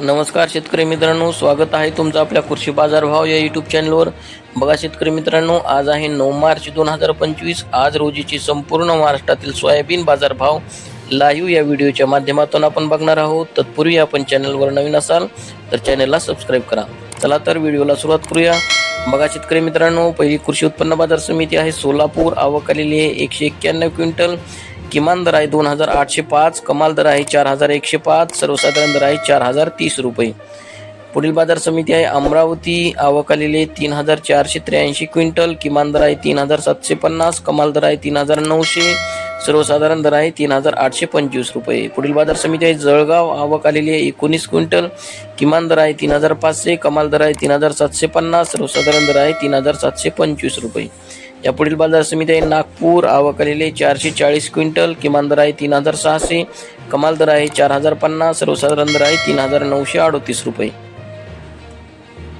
नमस्कार शेतकरी मित्रांनो स्वागत आहे तुमचं आपल्या कृषी बाजार भाव या यूट्यूब चॅनलवर बघा शेतकरी मित्रांनो आज आहे नऊ मार्च दोन हजार पंचवीस. आज रोजीची संपूर्ण महाराष्ट्रातील सोयाबीन बाजारभाव लाईव्ह या व्हिडिओच्या माध्यमातून आपण बघणार आहोत. तत्पूर्वी आपण चॅनलवर नवीन असाल तर चॅनलला सबस्क्राईब करा. चला तर व्हिडिओला सुरुवात करूया. बघा शेतकरी मित्रांनो पहिली कृषी उत्पन्न बाजार समिती आहे सोलापूर. आवक आलेली आहे एकशे एक्क्याण्णव क्विंटल. किमान दर आहे दोन हजार आठशे पाच. कमाल दर आहे चार हजार एकशे पाच. सर्वसाधारण दर आहे चार हजार तीस रुपये. पुढील बाजार समिती आहे अमरावती. आवक आलेली आहे तीन हजार चारशे त्र्याऐंशी क्विंटल. किमान दर आहे तीन हजार सातशे पन्नास. कमाल दर आहे तीन हजार नऊशे. सर्वसाधारण दर आहे तीन हजार आठशे पंचवीस रुपये. पुढील बाजार समिती आहे जळगाव. आवक आलेली आहे एकोणीस क्विंटल. किमान दर आहे तीन हजार पाचशे. कमाल दर आहे तीन हजार सातशे पन्नास. सर्वसाधारण दर आहे तीन हजार सातशे पंचवीस रुपये. या पुढील बाजार समिती आहे नागपूर. आवक आलेली आहे चारशे चाळीस क्विंटल. किमान दर आहे तीन हजार सहाशे. कमाल दर आहे चार हजार पन्नास. सर्वसाधारण दर आहे तीन हजार नऊशे अडतीस रुपये.